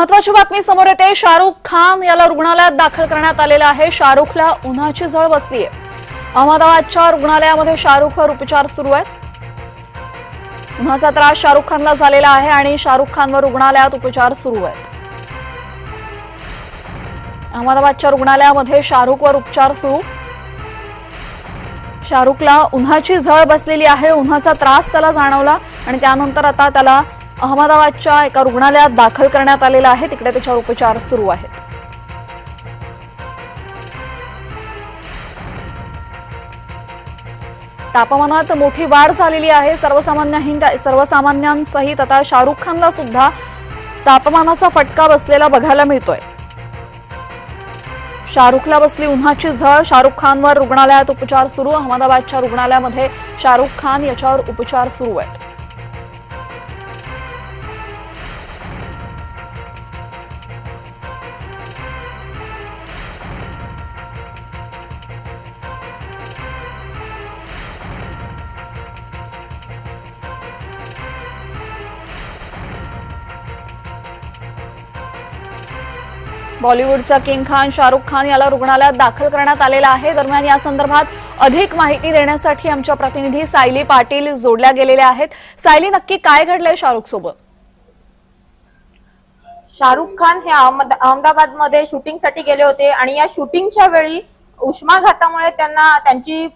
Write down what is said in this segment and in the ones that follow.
महत्वाची बातमी समोर येते. शाहरुख खान याला रुग्णालयात दाखल करण्यात आलेला आहे. शाहरुखला उन्हाची झळ बसलीय. अहमदाबादच्या रुग्णालयामध्ये शाहरुखवर उपचार सुरू आहेत. उन्हाचा त्रास शाहरुख खानला झालेला आहे आणि शाहरुख खानवर रुग्णालयात उपचार सुरू आहेत. अहमदाबादच्या रुग्णालयामध्ये शाहरुखवर उपचार सुरू. शाहरुखला उन्हाची झळ बसलेली आहे. उन्हाचा त्रास त्याला जाणवला आणि त्यानंतर आता त्याला अहमदाबादच्या एका रुग्णालयात दाखल करण्यात आलेला आहे. तिकडे त्याच्यावर उपचार सुरू आहेत. तापमानात मोठी वाढ झालेली आहे. सर्वसामान्य सर्वसामान्यांसहित आता शाहरुख खानला सुद्धा तापमानाचा फटका बसलेला बघायला मिळतोय. शाहरुखला बसली उन्हाची झळ. शाहरुख खानवर रुग्णालयात उपचार सुरू. अहमदाबादच्या रुग्णालयामध्ये शाहरुख खान याच्यावर उपचार सुरू आहेत. बॉलिवूडचा किंग खान शाहरुख खान याला रुग्णालयात दाखल करण्यात आलेला आहे. दरम्यान या संदर्भात अधिक माहिती देण्यासाठी आमच्या प्रतिनिधी सायली पाटील जोडल्या गेलेल्या आहेत. सायली नक्की काय घडलंय शाहरुख सोबत? शाहरुख खान हे अहमदाबाद अहमदाबादमध्ये शूटिंगसाठी गेले होते आणि या शूटिंगच्या वेळी उष्माघातामुळे त्यांना त्यांची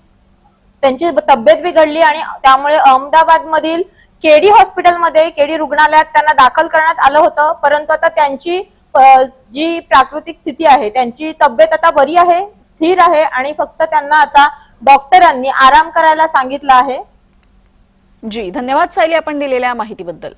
त्यांची तब्येत बिघडली आणि त्यामुळे अहमदाबाद मधील केडी हॉस्पिटलमध्ये केडी रुग्णालयात त्यांना दाखल करण्यात आलं होतं. परंतु आता त्यांची जी प्राकृतिक स्थिती आहे त्यांची तब्येत आता बरी आहे स्थिर आहे आणि फक्त त्यांना आता डॉक्टरांनी आराम करायला सांगितलं आहे. जी धन्यवाद सायली आपण दिलेल्या माहितीबद्दल.